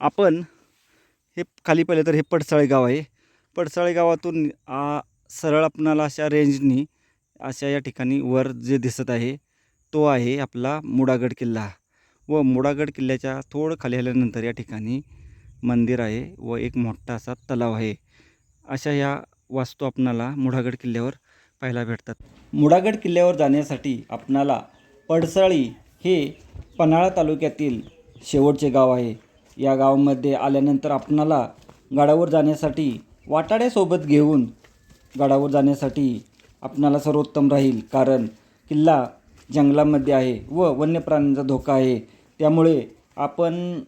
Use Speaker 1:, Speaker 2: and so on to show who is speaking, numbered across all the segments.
Speaker 1: आपण हे खाली पाहिलं तर हे पडसाळे गाव आहे. पडसाळे गावातून सरळ आपणाला अशा रेंजनी अशा या ठिकाणी वर जे दिसत आहे तो आहे आपला मुडागड किल्ला. व मुडागड किल्ल्याच्या थोडं खाली आल्यानंतर या ठिकाणी मंदिर आहे व एक मोठा असा तलाव आहे. अशा या वास्तू आपणाला मुडागड किल्ल्यावर पाहायला भेटतात. मुडागड किल्ल्यावर जाण्यासाठी आपणाला पडसाळी हे पन्हाळा तालुक्यातील शेवटचे गाव आहे. या गावामध्ये आल्यानंतर आपणाला गडावर जाण्यासाठी वाटाड्यासोबत घेऊन गडावर जाण्यासाठी आपणाला सर्वोत्तम राहील. कारण किल्ला जंगलामध्ये आहे व वन्य प्राण्यांचा धोका आहे. त्यामुळे आपण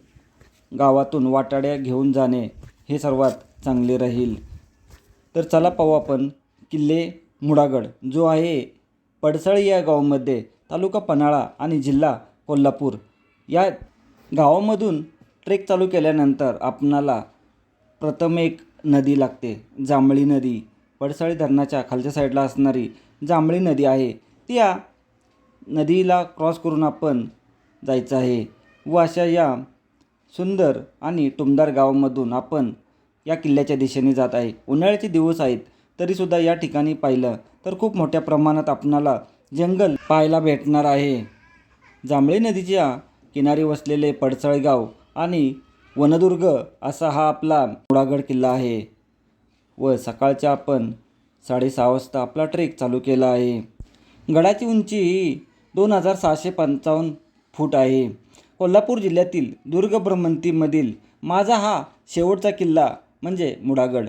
Speaker 1: गावातून वाटाड्या घेऊन जाणे हे सर्वात चांगले राहील. तर चला पाहू आपण किल्ले मुडागड जो आहे पडसाळी या गावामध्ये तालुका पन्हाळा आणि जिल्हा कोल्हापूर. या गावामधून ट्रेक चालू केल्यानंतर आपणाला प्रथम एक नदी लागते जांभळी नदी. पडसाळी धरणाच्या खालच्या साईडला असणारी जांभळी नदी आहे. त्या नदीला क्रॉस करून आपण जायचं आहे. व अशा या सुंदर आणि टुमदार गावामधून आपण या किल्ल्याच्या दिशेने जात आहे. उन्हाळ्याचे दिवस आहेत तरीसुद्धा या ठिकाणी पाहिलं तर खूप मोठ्या प्रमाणात आपणाला जंगल पाहायला भेटणार आहे. जांभळी नदीच्या किनारी वसलेले पडसळगाव गाव आणि वनदुर्ग असा हा आपला मुडागड किल्ला आहे. व सकाळच्या आपण साडेसहा वाजता आपला ट्रेक चालू केला आहे. गडाची उंची ही दोन हजार सहाशे पंचावन्न फूट आहे. कोल्हापूर जिल्ह्यातील दुर्ग भ्रमंतीमधील माझा हा शेवटचा किल्ला म्हणजे मुडागड.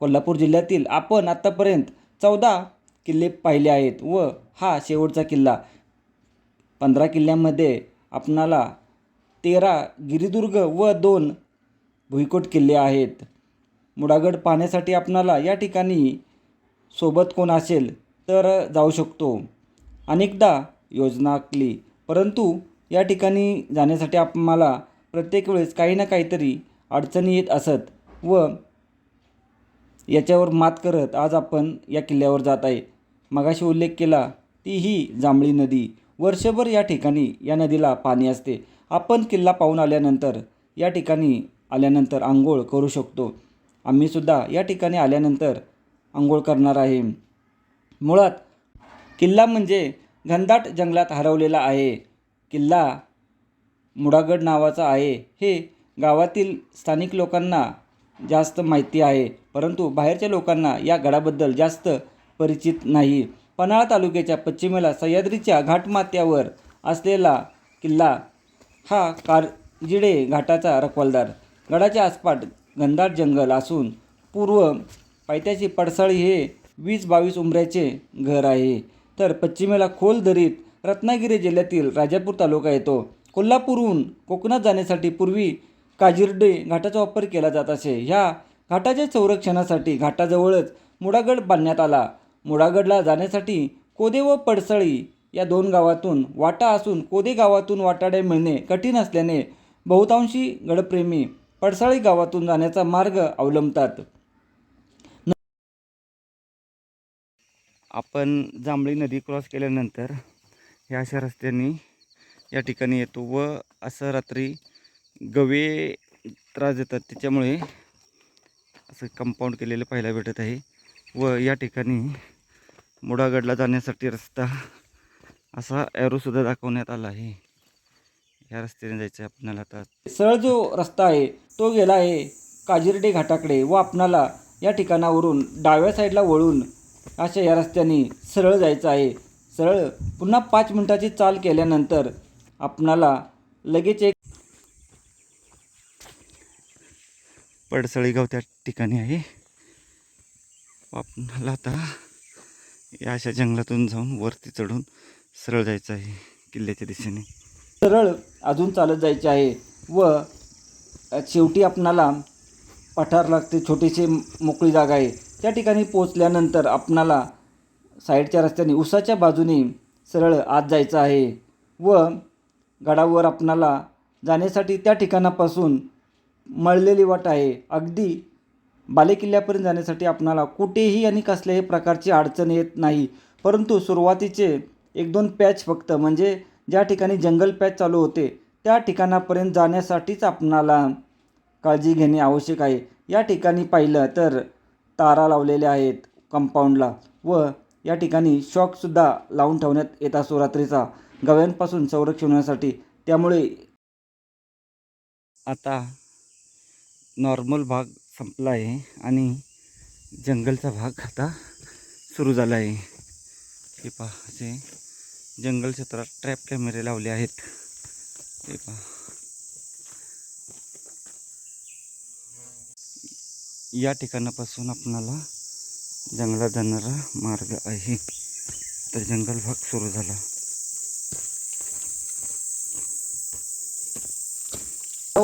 Speaker 1: कोल्हापूर जिल्ह्यातील आपण आत्तापर्यंत चौदा किल्ले पाहिले आहेत व हा शेवटचा किल्ला. पंधरा किल्ल्यांमध्ये आपणाला तेरा गिरिदुर्ग व दोन भुईकोट किल्ले आहेत. मुडागड पाहण्यासाठी आपणाला या ठिकाणी सोबत कोण असेल तर जाऊ शकतो. अनेकदा योजना आखली परंतु या ठिकाणी जाण्यासाठी आम्हाला प्रत्येक वेळेस काही ना काहीतरी अडचणी येत असत व याच्यावर मात करत आज आपण या किल्ल्यावर जात आहे. मगाशी उल्लेख केला ती ही जांभळी नदी. वर्षभर या ठिकाणी या नदीला पाणी असते. आपण किल्ला पाहून आल्यानंतर या ठिकाणी आल्यानंतर आंघोळ करू शकतो. आम्हीसुद्धा या ठिकाणी आल्यानंतर आंघोळ करणार आहे. मुळात किल्ला म्हणजे घनदाट जंगलात हरवलेला आहे. किल्ला मुडागड नावाचा आहे. हे गावातील स्थानिक लोकांना जास्त माहिती आहे परंतु बाहेरच्या लोकांना या गडाबद्दल जास्त परिचित नाही. पन्हाळा तालुक्याच्या पश्चिमेला सह्याद्रीच्या घाटमाथ्यावर असलेला किल्ला हा कारजिडे घाटाचा रखवालदार. गडाच्या आसपास घनदाट जंगल असून पूर्व पायथ्याची पडसाळी हे वीस बावीस उंबऱ्याचे घर आहे. तर पश्चिमेला खोल दरीत रत्नागिरी जिल्ह्यातील राजापूर तालुका येतो. कोल्हापूरहून कोकणात जाण्यासाठी पूर्वी काजिर्डे घाटाचा वापर केला जात असे. ह्या घाटाच्या संरक्षणासाठी घाटाजवळच मुडागड बांधण्यात आला. मुडागडला जाण्यासाठी कोदे व पडसळी या दोन गावातून वाटा असून कोदे गावातून वाटाडे मिळणे कठीण असल्याने बहुतांशी गडप्रेमी पडसाळी गावातून जाण्याचा मार्ग अवलंबतात. आपण जांभळी नदी क्रॉस केल्यानंतर ह्या अशा रस्त्यांनी या ठिकाणी येतो व असं रात्री गवे त्रास देतात. त्याच्यामुळे असं कंपाऊंड केलेलं पाहायला भेटत आहे व या ठिकाणी मुडागडला जाण्यासाठी रस्ता असा ॲरोसुद्धा दाखवण्यात आला आहे. या रस्त्याने जायचं आहे आपल्याला आता. सरळ जो रस्ता आहे तो गेला आहे काजिर्डे घाटाकडे व आपणाला या ठिकाणावरून डाव्या साईडला वळून अशा या रस्त्याने सरळ जायचं आहे. सरळ पुन्हा पाच मिनिटाची चाल केल्यानंतर आपणाला लगेच एक पडसळी गाव त्या ठिकाणी आहे. आपणाला आता या अशा जंगलातून जाऊन वरती चढून सरळ जायचं आहे किल्ल्याच्या दिशेने. सरळ अजून चालत जायचे आहे व शेवटी आपणाला पठार लागते छोटीशी मोकळी जागा आहे. त्या ठिकाणी पोचल्यानंतर आपणाला साईडच्या रस्त्याने उसाच्या बाजूने सरळ आत जायचं आहे व गडावर आपणाला जाण्यासाठी त्या ठिकाणापासून मळलेली वाट आहे. अगदी बालेकिल्ल्यापर्यंत जाण्यासाठी आपणाला कुठेही आणि कसल्याही प्रकारची अडचण येत नाही. परंतु सुरुवातीचे एक दोन पॅच फक्त. म्हणजे ज्या ठिकाणी जंगल पॅच चालू होते त्या ठिकाणापर्यंत जाण्यासाठीच आपणाला काळजी घेणे आवश्यक आहे. या ठिकाणी पाहिलं तर तारा लावलेल्या आहेत कंपाऊंडला व या ठिकाणी शॉकसुद्धा लावून ठेवण्यात येत असतो रात्रीचा. गव्यांपासून संरक्षण होण्यासाठी. त्यामुळे आता नॉर्मल भाग संपला आहे आणि जंगलचा भाग आता सुरू झाला आहे. हे पहा असे जंगल क्षेत्रात ट्रॅप कॅमेरे लावले आहेत. ते पहा. या ठिकाणापासून आपणाला जंगलात जाणारा मार्ग आहे. तर जंगल भाग सुरू झाला.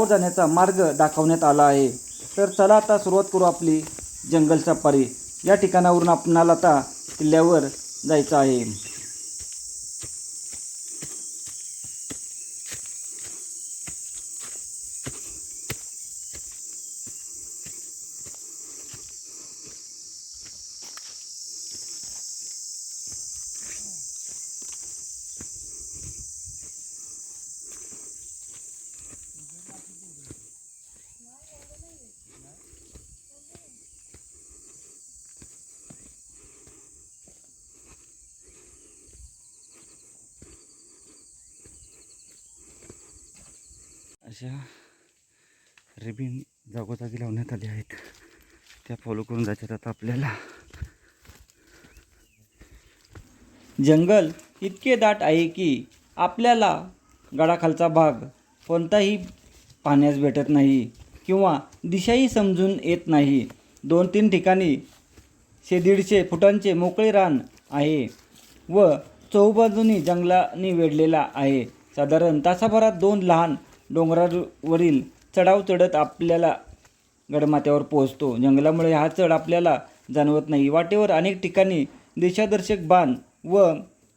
Speaker 1: जाण्याचा मार्ग दाखवण्यात आला आहे. तर चला आता सुरुवात करू आपली जंगल सफारी या ठिकाणावरून आपणाला आता किल्ल्यावर जायचं आहे. अशा रिबीन जागोजागी लावण्यात आल्या आहेत. त्या फॉलो करून जायच्यात आता आपल्याला. जंगल इतके दाट आहे की आपल्याला गडाखालचा भाग कोणताही पाहण्यास भेटत नाही किंवा दिशाही समजून येत नाही. दोन तीन ठिकाणी शे दीडशे फुटांचे मोकळे रान आहे व चौबाजूनी जंगलाने वेढलेला आहे. साधारण तासाभरात दोन लहान डोंगरावरील चढाव चढत आपल्याला गडमाथ्यावर पोहोचतो. जंगलामुळे हा चढ आपल्याला जाणवत नाही. वाटेवर अनेक ठिकाणी दिशादर्शक बाण व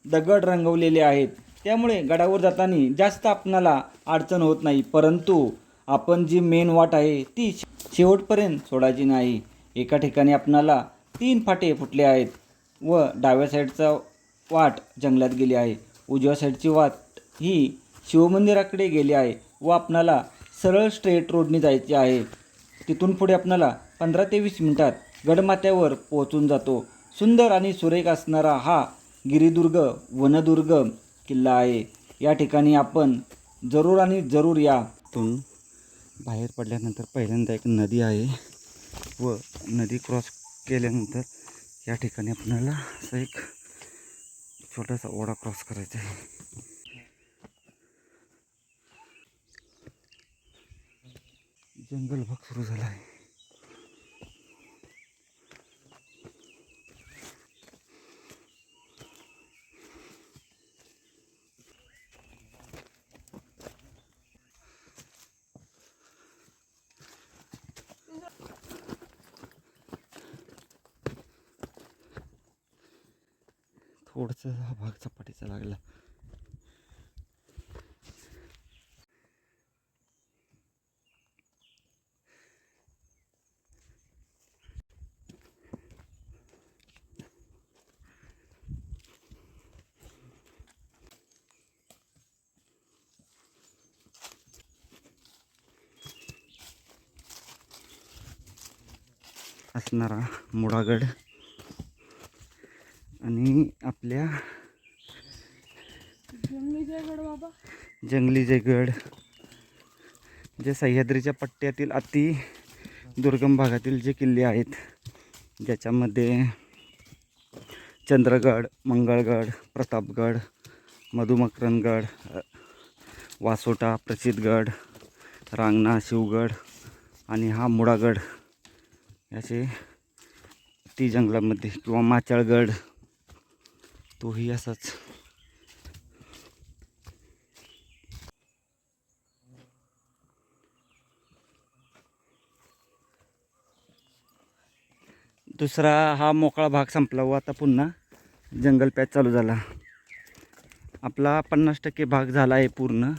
Speaker 1: दगड रंगवलेले आहेत. त्यामुळे गडावर जाताना जास्त आपणाला अडचण होत नाही. परंतु आपण जी मेन वाट आहे ती शेवटपर्यंत सोडायची नाही. एका ठिकाणी आपणाला तीन फाटे फुटले आहेत व डाव्या साईडचा वाट जंगलात गेली आहे. उजव्या साईडची वाट ही शिवमंदिराकडे गेली आहे. व आपणाला सरळ स्ट्रेट रोडने जायचे आहे. तिथून पुढे आपणाला पंधरा ते वीस मिनिटात गडमाथ्यावर पोहोचून जातो. सुंदर आणि सुरेख असणारा हा गिरिदुर्ग वनदुर्ग किल्ला आहे. या ठिकाणी आपण जरूर आणि जरूर या. तून बाहेर पडल्यानंतर पहिल्यांदा एक नदी आहे व नदी क्रॉस केल्यानंतर या ठिकाणी आपल्याला असं एक छोटासा ओढा क्रॉस करायचा आहे. जंगल भाग सुरू झाला आहे. थोडंसं हा भाग चपाटीचा लागला. असणारा मुडागड आणि आपल्या जंगली जयगड जे सह्याद्रीच्या पट्ट्यातील अति दुर्गम भागातील जे किल्ले आहेत ज्याच्यामध्ये चंद्रगड मंगळगड प्रतापगड मधुमकरनगड अ, वासोटा प्रचितगड रांगणा शिवगड आणि हा मुडागड याचे ती जंगलामध्ये किंवा माचाळगड तोही असाच. दुसरा हा मोकळा भाग संपला व आता पुन्हा. जंगल पॅच चालू झाला. आपला पन्नास टक्के भाग झाला आहे पूर्ण.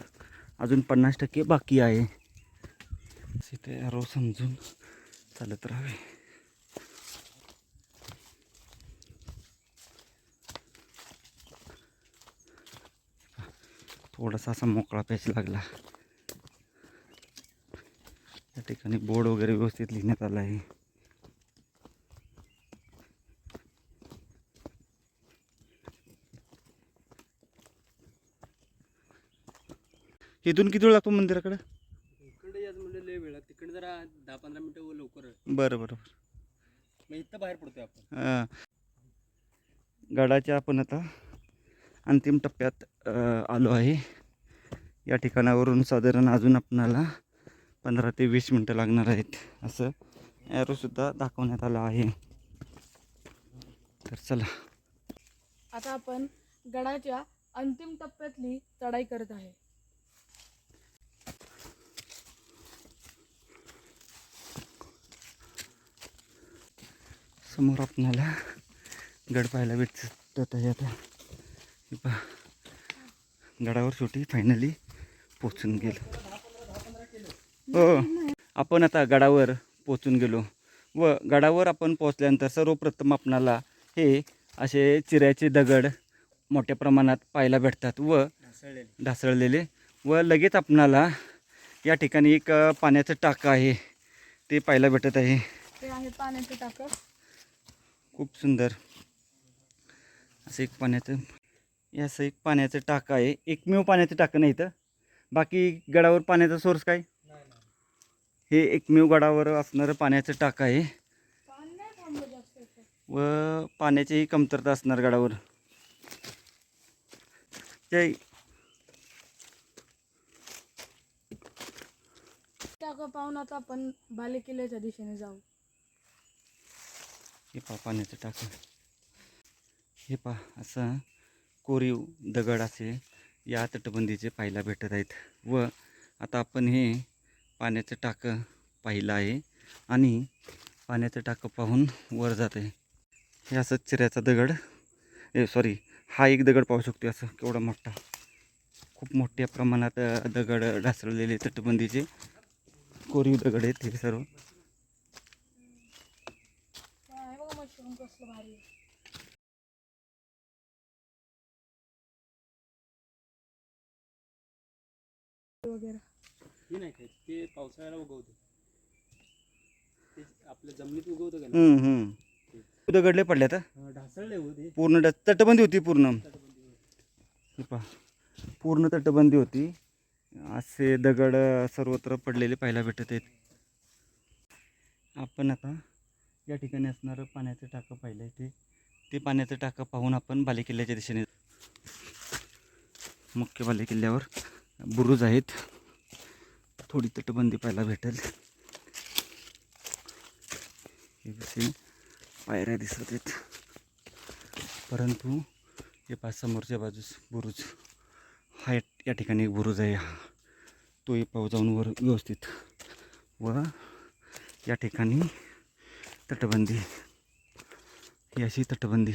Speaker 1: अजून पन्नास टक्के बाकी आहे. तिथे रो समजून. चालत राहावे. थोडासा असा मोकळा पॅच लागला. या ठिकाणी बोर्ड वगैरे व्यवस्थित लिहिण्यात आला आहे. इथून किती वेळ लागतो मंदिराकडे
Speaker 2: इकडे याच म्हणजे लय वेळ लागतो. तिकडे जरा दहा पंधरा मिनिटं व लवकर आहे.
Speaker 1: बरं बरं बरं.
Speaker 2: मग इथं बाहेर पडतोय आपण.
Speaker 1: अं, गडाच्या आपण आता अंतिम टप्प्यात अं, आलो आहे. या ठिकाणावरून साधारण अजून आपणाला पंधरा ते वीस मिनटं लागणार आहेत. असं ॲरोसुद्धा दाखवण्यात आलं आहे. तर चला.
Speaker 3: आता आपण गडाच्या अंतिम टप्प्यातली चढाई करत आहे.
Speaker 1: समोर आपणाला गड पाहायला भेटत. आहे आता हे पहा. गडावर शेवटी फायनली पोचून गेलो. हो. आपण आता गडावर पोचून गेलो. व गडावर आपण पोचल्यानंतर सर्वप्रथम आपणाला हे असे चिऱ्याचे दगड मोठ्या प्रमाणात पाहायला भेटतात व
Speaker 2: ढासळलेले.
Speaker 1: व लगेच आपणाला या ठिकाणी एक पाण्याचं टाकं आहे. ते पाहायला भेटत आहे
Speaker 3: ते आहे पाण्याचे टाकं
Speaker 1: खूप सुंदर. असं एक पाण्याचं हे असं एक पाण्याचं टाकं आहे. एकमेव पाण्याचं टाकं नाही इथं. बाकी गडावर पाण्याचा सोर्स काय? हे एकमेव गडावर असणारं पाण्याचं टाकं आहे. व पाण्याचीही कमतरता असणार गडावर. जय.
Speaker 3: टाकं पाहून आता आपण बालेकिल्ल्याच्या दिशेने जाऊ.
Speaker 1: हे पहा पाण्याचं टाकं हे पहा असं कोरीव दगड असे या तटबंदीचे पाहायला भेटत आहेत. व आता आपण हे पाण्याचं टाकं पाहिलं आहे आणि पाण्याचं टाकं पाहून वर जात आहे. हे असं चिऱ्याचा दगड. ए सॉरी हा एक दगड पाहू शकतो असं केवढा मोठा. खूप मोठ्या प्रमाणात दगड ढासळलेले तटबंदीचे कोरीव दगड आहेत हे सर्व
Speaker 3: ते आहे बघा मशरूम कसलं भारी. वगैरे.
Speaker 2: हे नाही खायचं ते पावसाळ्याला उगवते. ते आपल्या जमिनीत उगवतं का
Speaker 1: हम्म, हम्म. दगडले पडले तर
Speaker 2: ना ढासळले हो ते.
Speaker 1: पूर्ण तटबंदी होती पूर्ण. हे पहा पूर्ण तटबंदी होती. असे दगड सर्वत्र पडलेले पाहायला भेटत आहेत. आपण आता या ठिकाणी असणारं पाण्याचं टाकं पाहिलं आहे ते. ते पाण्याचं टाकं पाहून आपण बालेकिल्ल्याच्या दिशेने मुख्य बालेकिल्ल्यावर बुरुज आहेत. थोडी तटबंदी पाहायला भेटेल. हे पायऱ्या दिसत आहेत. परंतु हे पाच समोरच्या बाजूस बुरुज. हा या- या ठिकाणी एक बुरुज आहे. हा तोही पाव जाऊन वर व्यवस्थित व या ठिकाणी तटबंदी. ही अशी तटबंदी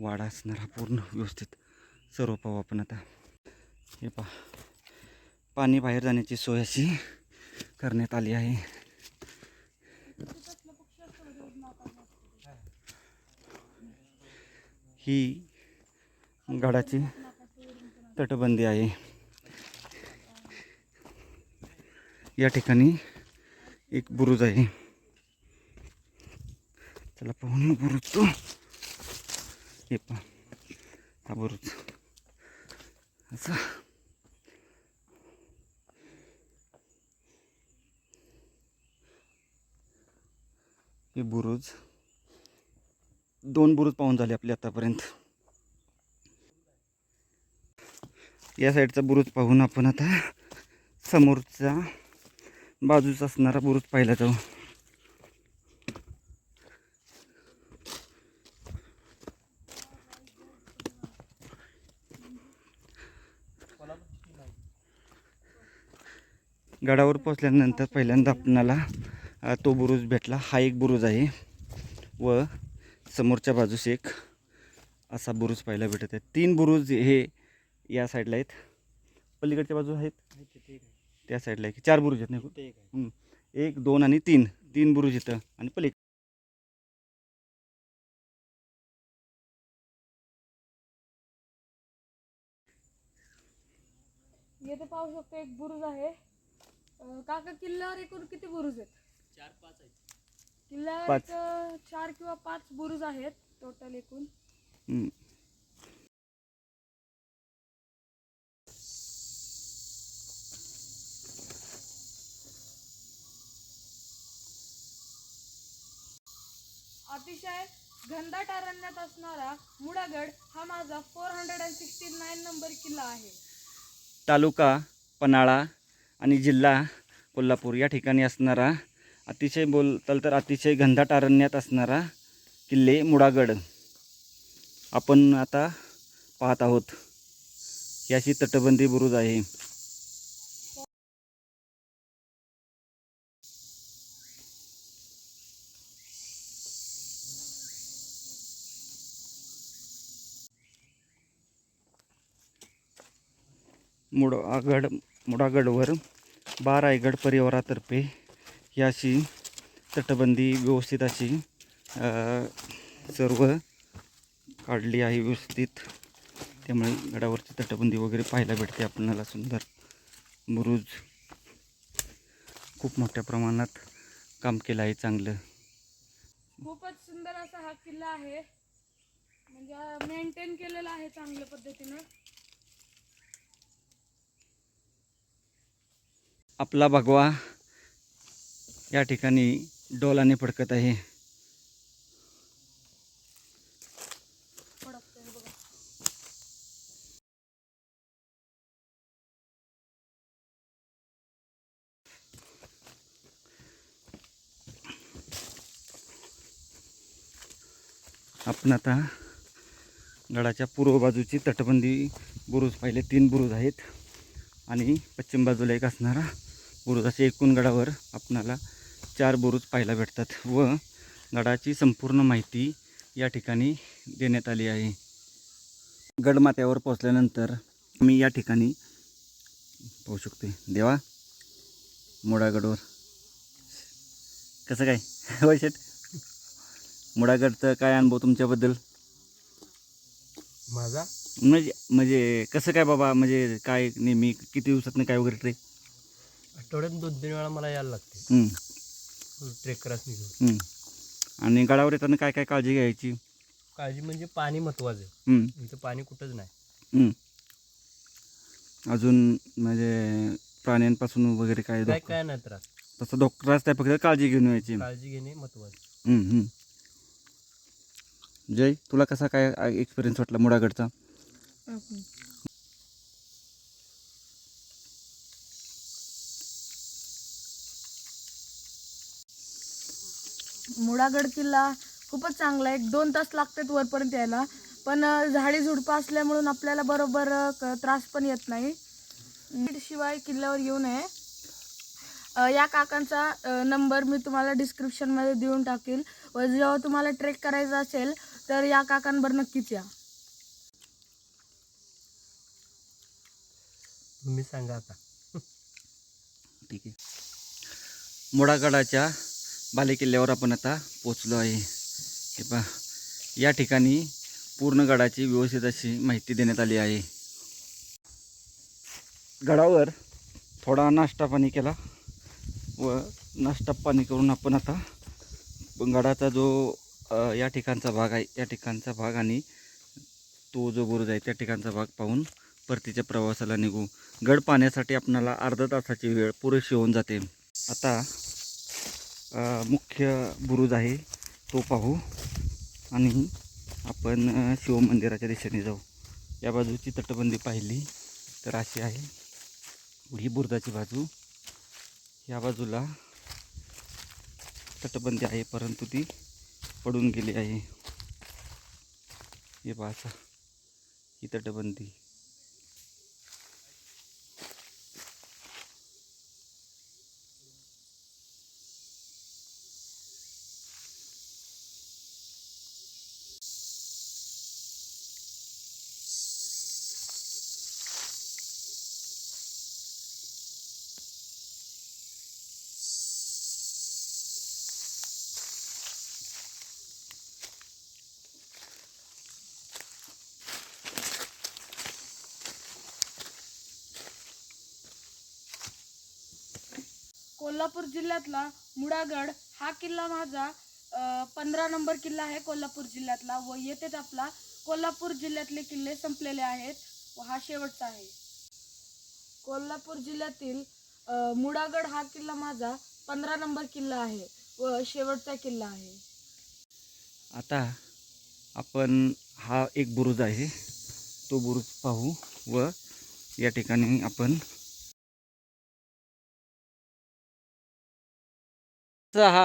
Speaker 1: वाडा असणार पूर्ण व्यवस्थित सर्व पाहू आपण आता. हे पा पाणी बाहेर जाण्याची सोय अशी करण्यात आली आहे. ही गडाची तटबंदी आहे. या ठिकाणी एक बुरुज आहे. त्याला पाहून बुरुज तो हे पहा. हा बुरुज. असा. हे बुरुज. दोन बुरुज पाहून झाले आपले आतापर्यंत. या साईडचा बुरुज पाहून आपण आता समोरचा बाजूचा असणारा बुरुज पाहिला जाऊ. गडावर पोचल्यानंतर पहिल्यांदा आपणाला तो बुरुज भेटला. हा एक बुरुज आहे व समोरच्या बाजूस एक असा बुरुज पाहायला भेटत आहे. तीन बुरुज हे या साईडला आहेत. पलीकडच्या बाजू आहेत. त्या साईडला आहे. चार बुरुज आहेत नाही
Speaker 2: एक
Speaker 1: दोन आणि तीन. तीन बुरुज इथं आणि पलीकडे.
Speaker 3: येथे पाहू शकतो एक बुरुज आहे. अं, काका किल्ल्यावर एकूण किती बुरुज आहेत?
Speaker 2: चार पाच आहेत.
Speaker 3: किल्ल्यावर
Speaker 1: पाच.
Speaker 3: एक, अं, चार किंवा पाच बुरुज आहेत टोटल एकूण.
Speaker 1: हम्म.
Speaker 3: अतिशय घनदाट अरण्यात असणारा मुडागड हा माझा four hundred and sixty nine number किल्ला आहे.
Speaker 1: तालुका पन्हाळा. आणि जिल्हा कोल्हापूर या ठिकाणी असणारा अतिशय बोलताल तर अतिशय घनदाट अरण्यात असणारा किल्ले मुडागड आपण आता पाहत आहोत. ही अशी तटबंदी बुरुज आहे. मुडागड मुडागडवर बारायगड परिवारातर्फे ही अशी तटबंदी व्यवस्थित अशी सर्व काढली आहे व्यवस्थित. त्यामुळे गडावरची तटबंदी वगैरे पाहायला भेटते आपल्याला सुंदर बुरुज. खूप मोठ्या प्रमाणात काम केलं आहे चांगलं.
Speaker 3: खूपच सुंदर असा हा किल्ला आहे. म्हणजे मेंटेन केलेला आहे चांगल्या पद्धतीनं.
Speaker 1: आपला भगवा या ठिकाणी डोलाने फडकत आहे. आपण आता गडाच्या पूर्व बाजूची तटबंदी बुरुज पाहिले. तीन बुरुज आहेत आणि पश्चिम बाजूला एक असणारा बुरुज असे एकूण गडावर आपणाला चार बुरुज पाहायला भेटतात व गडाची संपूर्ण माहिती या ठिकाणी देण्यात आली आहे. गडमाथ्यावर पोचल्यानंतर मी या ठिकाणी पाहू शकते देवा मोडागडवर कसं काय? होय शेट मुडागडचं काय अनुभव तुमच्याबद्दल?
Speaker 2: माझा?
Speaker 1: म्हणजे म्हणजे कसं काय बाबा? म्हणजे काय नेहमी किती दिवसातनं काय वगैरे ट्रेक
Speaker 2: आठवड्यात दोन तीन वेळा मला यायला लागते.
Speaker 1: हम्म,
Speaker 2: ट्रेक करायला
Speaker 1: हम्म. आणि गडावर येताना काय काय काळजी घ्यायची?
Speaker 2: काळजी म्हणजे पाणी महत्वाचं आहे.
Speaker 1: हम्म,
Speaker 2: इथं पाणी कुठंच नाही.
Speaker 1: हम्म. अजून म्हणजे प्राण्यांपासून वगैरे काय
Speaker 2: काय
Speaker 1: धोका
Speaker 2: काय नाही त्रास.
Speaker 1: तसं डॉक्टराच त्या फक्त काळजी घेऊन यायची.
Speaker 2: काळजी घेणे महत्वाचं
Speaker 1: हम्म, हम्म. जय तुला कसा काय एक्सपिरियन्स वाटला मुडागडचा
Speaker 3: मुडागड किल्ला खूपच चांगला आहे. दोन तास लागतात वरपर्यंत यायला. पण झाडी झुडपं असल्यामुळं आपल्याला बरोबर त्रास पण येत नाही. शिवाय किल्ल्यावर येऊ नये. या काकांचा नंबर मी तुम्हाला डिस्क्रिप्शनमध्ये देऊन टाकेल. व जेव्हा तुम्हाला ट्रेक करायचा असेल तर या काकांवर नक्कीच या.
Speaker 2: तुम्ही सांगा आता.
Speaker 1: ठीक आहे. बालेकिल्ल्यावर आपण आता पोचलो आहे. हे पहा या ठिकाणी पूर्ण गडाची व्यवस्थित अशी माहिती देण्यात आली आहे. गडावर थोडा नाश्ता पाणी केला व नाश्ता पाणी करून आपण आता गडाचा जो या ठिकाणचा भाग आहे या ठिकाणचा भाग आणि तो जो बुरुज आहे त्या ठिकाणचा भाग पाहून परतीच्या प्रवासाला निघू. गड पाहण्यासाठी आपणाला अर्धा तासाची वेळ पुरेशी होऊन जाते. आता मुख्य बुरुज आहे. तो पाहू आणि आपण शिवमंदिराच्या दिशेने जाऊ. या बाजूची तटबंदी पाहिली तर अशी आहे. ही बुरुजाची बाजू. या बाजूला तटबंदी आहे परंतु ती पडून गेली आहे. हे पहा ही तटबंदी.
Speaker 3: कोल्हापूर जिल्ह्यातला मुडागड हा किल्ला माझा पंधरा नंबर किल्ला आहे कोल्हापूर जिल्ह्यातला व येथेच आपला कोल्हापूर जिल्ह्यातले किल्ले संपलेले आहेत व हा शेवटचा आहे. कोल्हापूर जिल्ह्यातील मुळागड मुडागड हा किल्ला माझा पंधरा नंबर किल्ला आहे व शेवटचा किल्ला आहे.
Speaker 1: आता आपण हा एक बुरुज आहे. तो बुरुज पाहू व या ठिकाणी आपण चा हा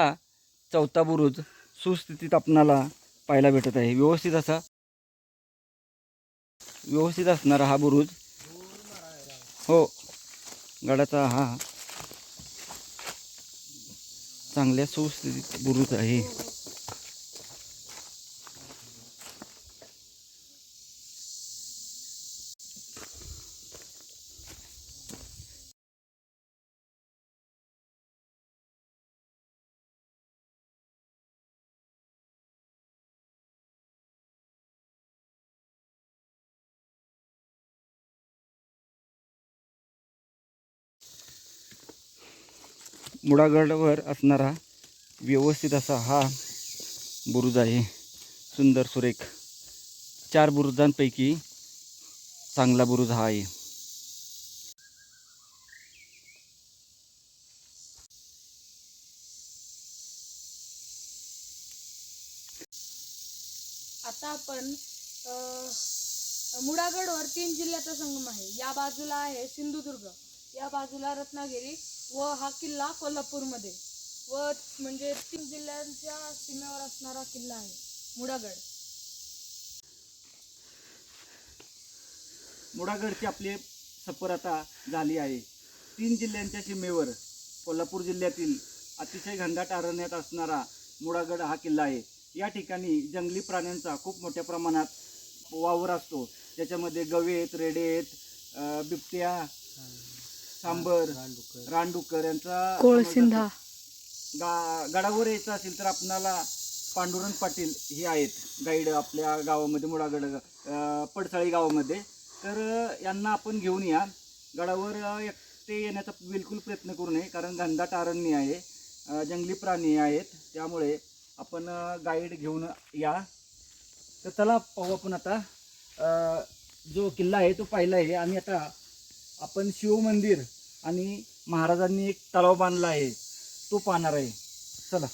Speaker 1: चौथा बुरुज सुस्थितीत आपणाला पाहायला भेटत आहे. व्यवस्थित असा. व्यवस्थित असणारा हा बुरुज. हो. गडाचा हा चांगल्या सुस्थितीत बुरुज आहे. मुळागडवर असणारा व्यवस्थित असा हा बुरुज आहे. सुंदर सुरेख. चार बुरुजांपैकी चांगला बुरुज हा आहे.
Speaker 3: आता आपण मुळागडवर मुडागडवर तीन जिल्ह्याचा संगम आहे. या बाजूला आहे सिंधुदुर्ग. या बाजूला रत्नागिरी. व हा किल्ला कोल्हापूरमध्ये. व म्हणजे तीन जिल्ह्यांच्या सीमेवर असणारा किल्ला आहे मुडागड.
Speaker 1: मुडागडची आपली सफर आता झाली आहे. तीन जिल्ह्यांच्या सीमेवर कोल्हापूर जिल्ह्यातील अतिशय घनदाट अरण्यात असणारा मुडागड हा किल्ला आहे. या ठिकाणी जंगली प्राण्यांचा खूप मोठ्या प्रमाणात वावर असतो. त्याच्यामध्ये गवेत रेडेत बिबट्या सांबर रानडुक्कर. यांचा
Speaker 3: कोळसिंधा.
Speaker 1: गा गडावर यायचं असेल तर आपणाला पांडुरंग पाटील हे आहेत. गाईड आपल्या गावामध्ये मुळागड पडसाळी गावामध्ये. तर यांना आपण घेऊन या. गडावर एकटे येण्याचा बिलकुल प्रयत्न करू नये कारण घनदाट अरण्य आहे. जंगली प्राणी आहेत. त्यामुळे आपण गाईड घेऊन या. तर चला पाहू आपण आता. जो किल्ला आहे तो पाहिला आहे. आणि आता आपण शिवमंदिर आणि महाराजांनी एक तलाव बांधला आहे. तो पाहणार आहे. चला.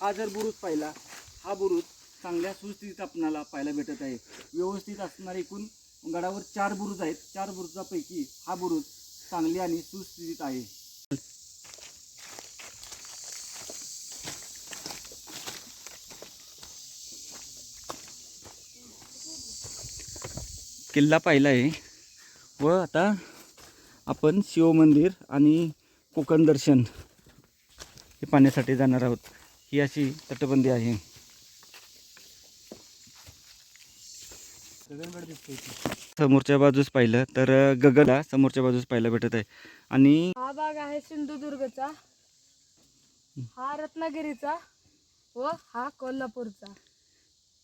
Speaker 1: हा जर बुरुज पाहिला हा बुरुज चांगल्या सुस्थितीत आपणाला पाहायला भेटत आहे. व्यवस्थित असणारे एकूण गडावर चार बुरुज आहेत. चार बुरुजापैकी हा बुरुज चांगली आणि सुस्थितीत आहे. किल्ला पाहिला आहे. व आता आपण शिवमंदिर आणि कोकण दर्शन हे पाहण्यासाठी जाणार आहोत. ही अशी तटबंदी आहे. समोरच्या बाजूस पाहिलं तर अ, गगनला समोरच्या बाजूस पाहायला भेटत आहे. आणि
Speaker 3: हा भाग आहे सिंधुदुर्गचा. हा रत्नागिरीचा व हा कोल्हापूरचा.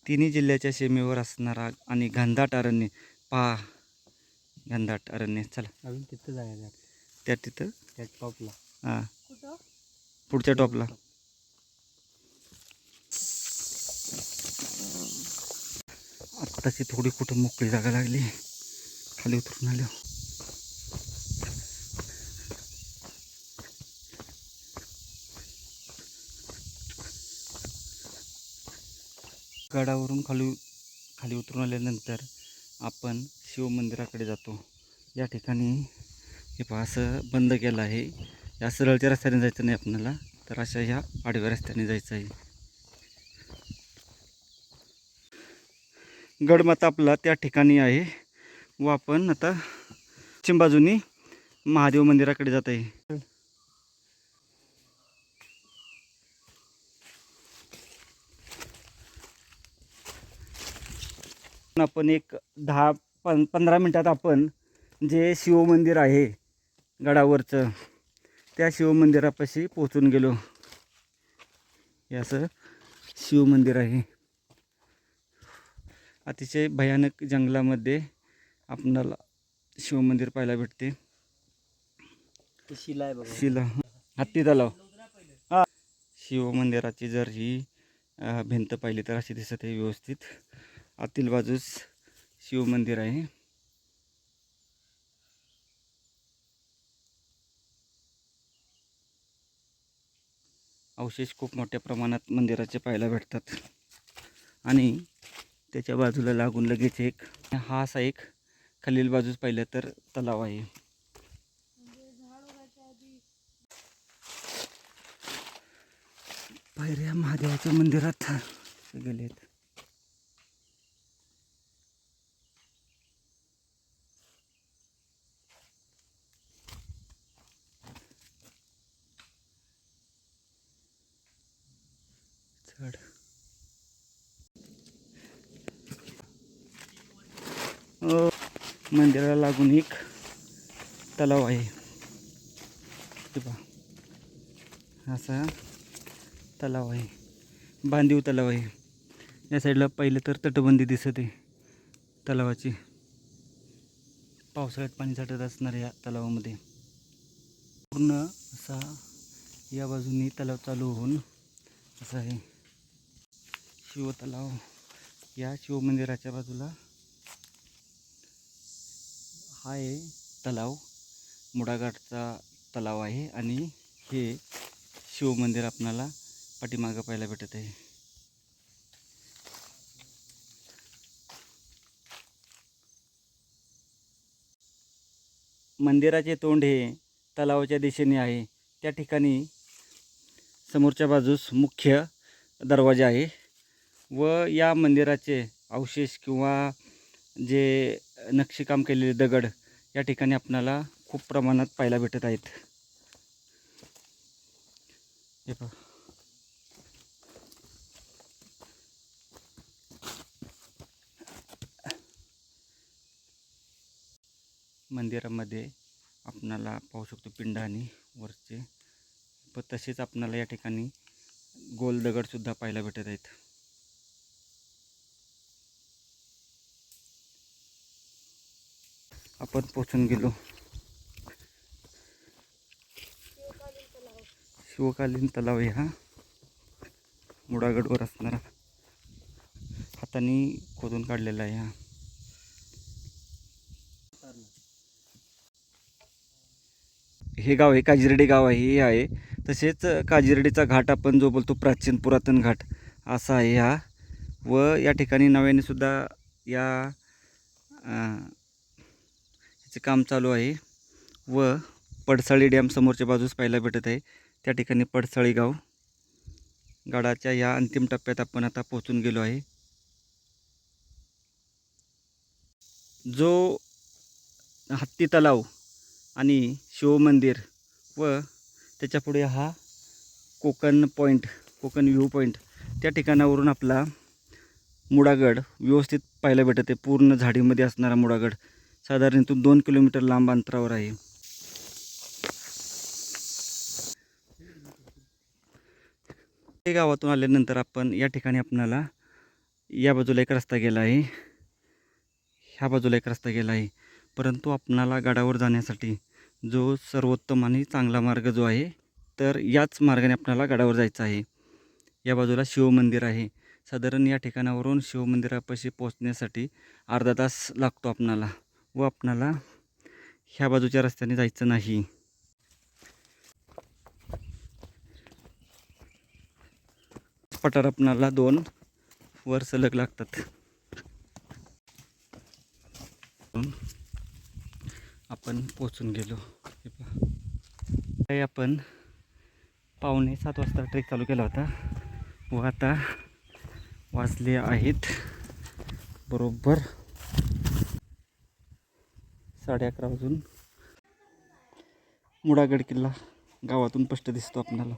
Speaker 1: तिन्ही जिल्ह्याच्या सीमेवर असणारा आणि घनदाट अरण्य पहा घनदाट अरण्य. चला.
Speaker 2: अजून तिथं जायचं आहे.
Speaker 1: त्या तिथं?
Speaker 2: त्या टॉपला.
Speaker 1: हां.
Speaker 3: कुठं?
Speaker 1: पुढच्या टॉपला. आत्ताची थोडी कुठं मोकळी जागा लागली. खाली उतरून आलो. गडावरून खाली खाली उतरून आल्यानंतर आपण शिवमंदिराकडे जातो. या ठिकाणी हे पहा असं बंद केलं आहे. या सरळच्या रस्त्याने जायचं नाही आपल्याला तर अशा ह्या आडव्या रस्त्याने जायचं आहे. गडमाता आपला त्या ठिकाणी आहे. व आपण आता चिंबाजूनी महादेव मंदिराकडे जात आहे. आपण एक दहा पं पंधरा मिनटात आपण जे शिवमंदिर आहे गडावरचं त्या शिवमंदिरापाशी पोचून गेलो. हे असं शिवमंदिर आहे. अतिशय भयानक जंगलामध्ये आपणाला शिवमंदिर पाहायला भेटते.
Speaker 2: शिला आहे
Speaker 1: शिला. हत्ती तलाव. हा. शिव मंदिराची जर ही भिंत पाहिली तर अशी दिसत आहे व्यवस्थित. आतील बाजूस शिव मंदिर आहे. अवशेष खूप मोठ्या प्रमाणात मंदिराचे पाहायला भेटतात. आणि त्याच्या बाजूला लागून लगेच एक हा असा एक खालील बाजूस पाहिलं तर तलाव आहे. पायऱ्या महादेवाच्या मंदिरात गेलेत चढ अ, मंदिराला लागून एक तलाव आहे. पहा. असा तलाव आहे. बांधीव तलाव आहे. या साईडला पहिलं तर तटबंदी दिसत आहे. तलावाची. पावसाळ्यात पाणी साठत असणार या तलावामध्ये. पूर्ण असा या बाजूनी तलाव चालू होऊन असा आहे. शिवतलाव. या शिवमंदिराच्या बाजूला हा आहे तलाव मुडाघाटचा तलाव आहे आणि हे शिवमंदिर आपणाला पाठीमागं पाहायला भेटत आहे. मंदिराचे तोंड हे तलावाच्या दिशेने आहे. त्या ठिकाणी समोरच्या बाजूस मुख्य दरवाजा आहे व या मंदिराचे अवशेष किंवा जे नक्षीकाम केलेले दगड या ठिकाणी आपणाला खूप प्रमाणात पाहायला भेटत आहेत. हे पहा. मंदिरामध्ये आपणाला पाहू शकतो पिंड आणि वरचे प तसेच आपणाला या ठिकाणी गोल दगडसुद्धा पाहायला भेटत आहेत. आपण पोचून गेलो. शिवकालीन तलाव आहे हा. मुडागडवर असणारा. हाताने खोदून काढलेला आहे हा. हे गाव आहे काजिर्डे गाव आहे हे आहे. तसेच काजिर्डेचा घाट आपण जो बोलतो प्राचीन पुरातन घाट असा आहे हा. व या ठिकाणी नव्याने सुद्धा या अं, काम चालू आहे व पडसाळी डॅम समोरच्या बाजूस पाहायला भेटत आहे. त्या ठिकाणी पडसाळी गाव गडाच्या या अंतिम टप्प्यात आपण आता पोहोचून गेलो आहे. जो हत्ती तलाव आणि शिवमंदिर व त्याच्यापुढे हा Konkan point Konkan view point त्या ठिकाणावरून आपला मुडागड व्यवस्थित पाहायला भेटत आहे. पूर्ण झाडीमध्ये असणारा मुडागड साधारण इथून दोन किलोमीटर लांब अंतरावर आहे. ते गावातून आल्यानंतर आपण या ठिकाणी आपणाला या बाजूला एक रस्ता गेला आहे. ह्या बाजूला एक रस्ता गेला आहे. परंतु आपणाला गडावर जाण्यासाठी जो सर्वोत्तम आणि चांगला मार्ग जो आहे तर याच मार्गाने आपणाला गडावर जायचं आहे. या बाजूला शिवमंदिर आहे. साधारण या ठिकाणावरून शिवमंदिरापाशी पोचण्यासाठी अर्धा तास लागतो आपणाला. व आपणाला ह्या बाजूच्या रस्त्याने जायचं नाही. पठार आपणाला दोन वर सलग लागतात. आपण पोचून गेलो. काही आपण पावणे सात वाजता ट्रेक चालू केला होता. व आता वाजले आहेत. बरोबर. साडे अकरा वाजून मुडागड किल्ला गावातून स्पष्ट दिसतो आपल्याला.